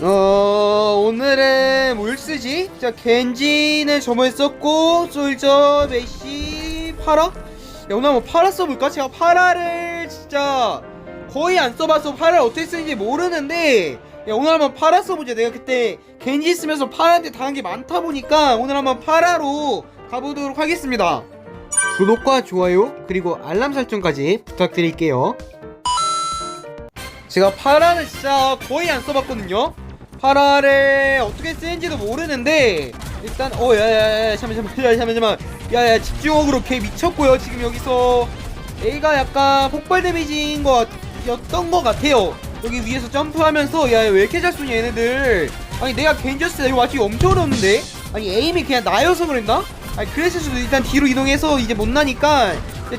어 오늘은 뭘 쓰지? 자 겐지는 저번에 썼고 솔저 메시 파라? 야 오늘 한번 파라 써볼까? 제가 파라를 진짜 거의 안 써봐서 파라를 어떻게 쓰는지 모르는데 야 오늘 한번 파라 써보자 내가 그때 겐지 쓰면서 파라한테 당한 게 많다 보니까 오늘 한번 파라로 가보도록 하겠습니다 구독과 좋아요 그리고 알람 설정까지 부탁드릴게요 제가 파라는 진짜 거의 안 써봤거든요. 파라를 어떻게 쓰는지도 모르는데 일단 어 야야야 잠깐만 잠깐만 잠깐만 잠깐만 야야 집중력으로 걔 미쳤고요. 지금 여기서 A가 약간 폭발 데미지인 것 였던 것 같아요. 여기 위에서 점프하면서 야 왜 이렇게 잘 쏘냐 얘네들. 아니 내가 겐저스 이거 맞추기 엄청 어려웠는데 아니 에임이 그냥 나여서 그랬나? 아니 그랬을 수도 일단 뒤로 이동해서 이제 못 나니까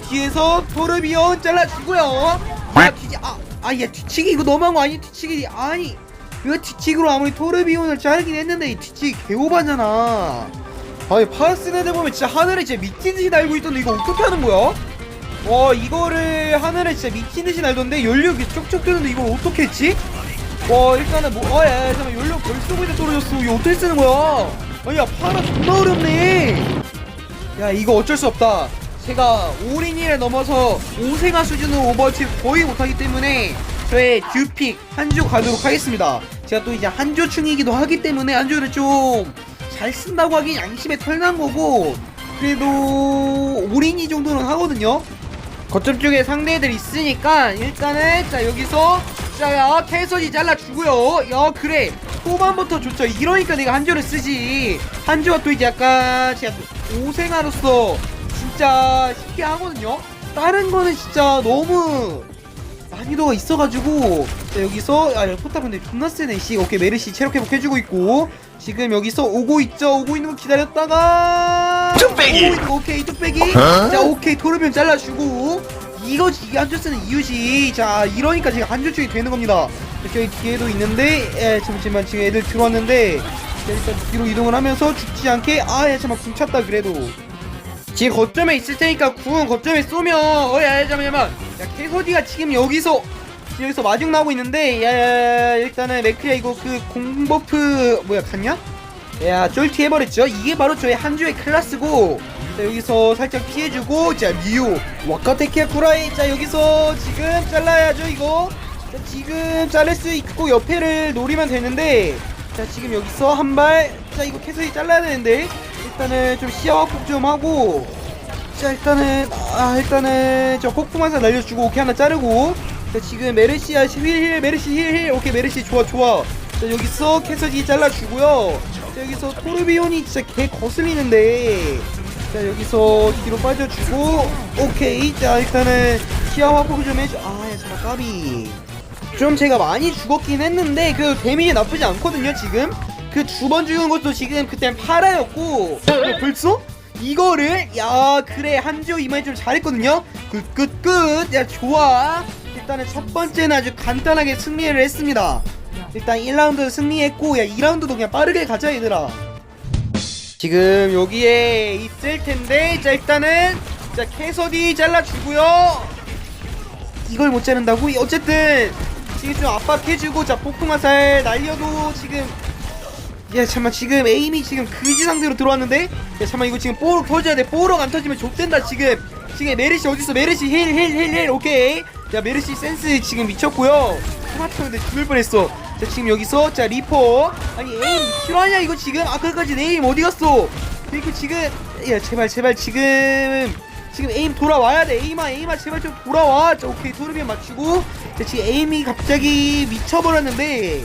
뒤에서 토르비온 잘라주고요. 야 뒤지 아 아야 뒤치기 이거 너무한 거 아니? 뒤치기 아니. 이거 뒤치기로 아무리 토르비온을 자르긴 했는데 이 뒤치기 개오바잖아. 아니 파라스 애들 보면 진짜 하늘에 진짜 미친 듯이 날고 있던데 이거 어떻게 하는 거야? 와 이거를 하늘에 진짜 미친 듯이 날던데? 연료기 쪽쪽 뜨는데 이걸 어떻게 했지? 와 일단은 뭐 아야 야, 잠깐 연료 벌써 보이다 떨어졌어. 이거 어떻게 쓰는 거야? 아니 야 파라 존나 어렵네. 야 이거 어쩔 수 없다 제가 올인이를 넘어서 5생아 수준으로 오버워치 거의 못하기 때문에 저의 듀픽 한조 가도록 하겠습니다. 제가 또 이제 한조충이기도 하기 때문에 한조를 좀 잘 쓴다고 하긴 양심에 털난 거고 그래도 올인이 정도는 하거든요. 거점 쪽에 상대들 있으니까 일단은 자 여기서 자야 캐서지 잘라주고요. 야 그래. 초반부터 좋죠. 이러니까 내가 한조를 쓰지. 한조가 또 이제 약간 제가 오생아로서 진짜 쉽게 하거든요. 다른 거는 진짜 너무 난이도가 있어가지고 자 여기서 아 포탑 근데 존나 세네 씨 오케이 메르시 체력 회복 해주고 있고 지금 여기서 오고 있죠? 오고 있는 거 기다렸다가 뚝배기! 오고 있- 오케이 뚝배기. 어? 자 오케이 토르비온 잘라주고 이거지 이게 한줄 쓰는 이유지. 자 이러니까 지금 한줄 쪽이 되는 겁니다. 자, 저기 뒤에도 있는데 예 잠시만 지금 애들 들어왔는데 자, 일단 뒤로 이동을 하면서 죽지 않게 아예 잠깐 궁 찼다 그래도 지금 거점에 있을 테니까 궁은 거점에 쏘면 어야 잠깐만 잠깐만. 야 캐서디가 지금 여기서 여기서 마중 나오고 있는데 야 야 야 일단은 맥크야 이거 그 공버프 뭐야 갔냐? 야 쫄티 해버렸죠? 이게 바로 저의 한 주의 클라스고 자 여기서 살짝 피해주고 자 리오 와카테키아 쿠라이 자 여기서 지금 잘라야죠 이거. 자 지금 자를 수 있고 옆에를 노리면 되는데 자 지금 여기서 한발자 이거 캐서디 잘라야 되는데 일단은 좀 시야 확보 좀 하고 자 일단은 아 일단은 저 폭풍 한사 날려주고 오케이 하나 자르고 자 지금 메르시아 힐힐 메르시 힐힐. 오케이 메르시 좋아 좋아. 자 여기서 캐서디 잘라주고요. 자 여기서 토르비온이 진짜 개 거슬리는데 자 여기서 뒤로 빠져주고 오케이. 자 일단은 시야 확보 좀 해줘 아야 잠깐 까비. 좀 제가 많이 죽었긴 했는데 그 데미지 나쁘지 않거든요 지금 그 두 번 죽은 것도 지금 그땐 파라였고. 어, 벌써? 이거를 야 그래 한지호 이번에 좀 잘했거든요? 끝끝끝 야 좋아. 일단은 첫 번째는 아주 간단하게 승리를 했습니다. 일단 1라운드 승리했고 야 2라운드도 그냥 빠르게 가자 얘들아. 지금 여기에 있을 텐데 자 일단은 자 캐서디 잘라주고요. 이걸 못 자른다고? 어쨌든 지금 좀 압박해주고 자 폭풍화살 날려도 지금 야 잠만 지금 에임이 지금 그지 상태로 들어왔는데? 야 잠만 이거 지금 뽀록 터져야 돼. 뽀록 안 터지면 족된다 지금. 지금 메르시 어딨어? 메르시 힐 힐 힐 힐 오케이. 야 메르시 센스 지금 미쳤고요. 토마토인데 죽을 뻔했어. 자 지금 여기서 자 리퍼. 아니 에임 실화냐 이거 지금? 아까까지 내 에임 어디 갔어? 이거 지금 야 제발 제발 지금. 지금 에임 돌아와야 돼. 에임아 에임아 제발 좀 돌아와. 자 오케이. 토르비언 맞추고. 자 지금 에임이 갑자기 미쳐버렸는데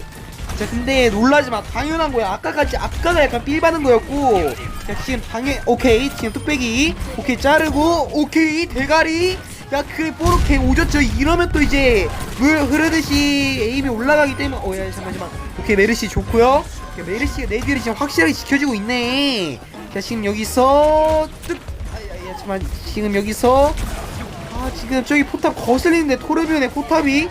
자 근데 놀라지 마. 당연한 거야. 아까까지 아까가 약간 삘 받은 거였고. 자 지금 당연 오케이. 지금 뚝배기. 오케이 자르고. 오케이 대가리. 야그 뽀록해 오졌죠. 이러면 또 이제 물 흐르듯이 에임이 올라가기 때문에. 어야 잠깐만 잠깐만. 오케이 메르시 좋고요. 야, 메르시가 내 뒤를 지금 확실하게 지켜주고 있네. 자 지금 여기서 뚝. 아 야 잠깐만. 지금 여기서. 아 지금 저기 포탑 거슬리는데 토르비온의 포탑이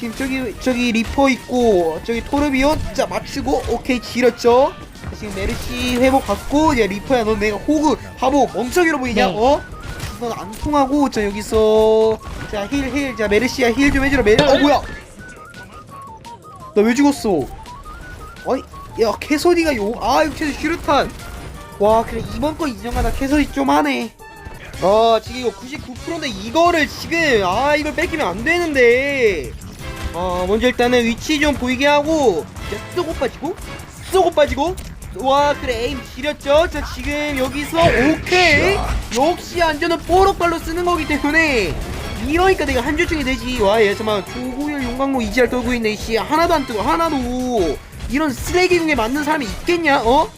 지금 저기 저기 리퍼 있고 저기 토르비온? 자 맞추고 오케이 지렸죠? 자, 지금 메르시 회복 받고 야 리퍼야 너 내가 호그 바보 멍청이로 보이냐 네. 어? 넌 안 통하고 자 여기서 자힐힐자 메르시야 힐 좀 해주라 메르 어 뭐야? 나 왜 죽었어? 아니 야 캐서디가 요아 이거 캐서디 슈루탄. 와 그래 이번 거 인정하다. 캐서디 좀 하네. 아 지금 이거 99%인데 이거를 지금 아 이걸 뺏기면 안 되는데 어 먼저 일단은 위치 좀 보이게 하고 자, 쏘고 빠지고 쏘고 빠지고. 와 그래 에임 지렸죠? 자 지금 여기서 오케이. 역시 안전은 뽀록발로 쓰는 거기 때문에 이러니까 내가 한 줄 중에 되지. 와얘 잠깐만 조고열 용광로 이지알 떨고 있네 씨. 하나도 안 뜨고 하나도. 이런 쓰레기 중에 맞는 사람이 있겠냐 어?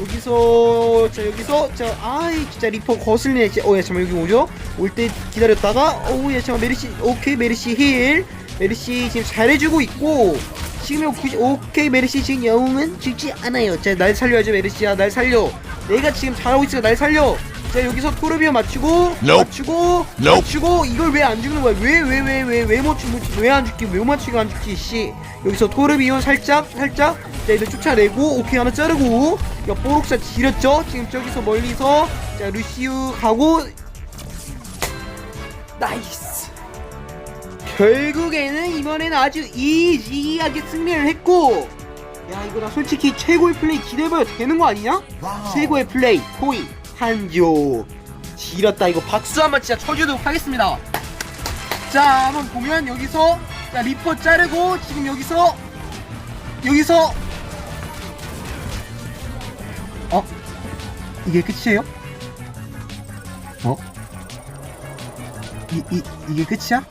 여기서 자 여기서 자 아이 진짜 리퍼 거슬리네. 진짜 어야 잠깐 여기 오죠? 올 때 기다렸다가 어우야 잠깐 메리시 오케이 메리시 힐 메리시 지금 잘해주고 있고 지금 요 구시- 오케이 메리시 지금 영웅은 죽지 않아요. 자날 살려야죠 메리시야. 날 살려. 내가 지금 잘하고 있으니까 날 살려. 자 여기서 토르비오 맞추고. 맞추고. 맞추고 이걸 왜 안 죽는 거야? 왜 왜 왜 왜 왜못 죽지 왜안 죽지? 왜 맞추고 안 죽지 씨. 여기서 토르비오 살짝 살짝. 자 이들 쫓아내고 오케이 하나 자르고. 야 뽀록사 지렸죠? 지금 저기서 멀리서. 자 루시우 가고. 나이스 결국에는 이번에는 아주 이지하게 승리를 했고 야 이거 나 솔직히 최고의 플레이 기대해봐야 되는 거 아니냐? 최고의 플레이 호이 한조 지렸다 이거 박수 한번 진짜 쳐주도록 하겠습니다 자 한번 보면 여기서 자 리퍼 자르고 지금 여기서 여기서 어? 이게 끝이에요? 어? 이, 이, 이게 끝이야?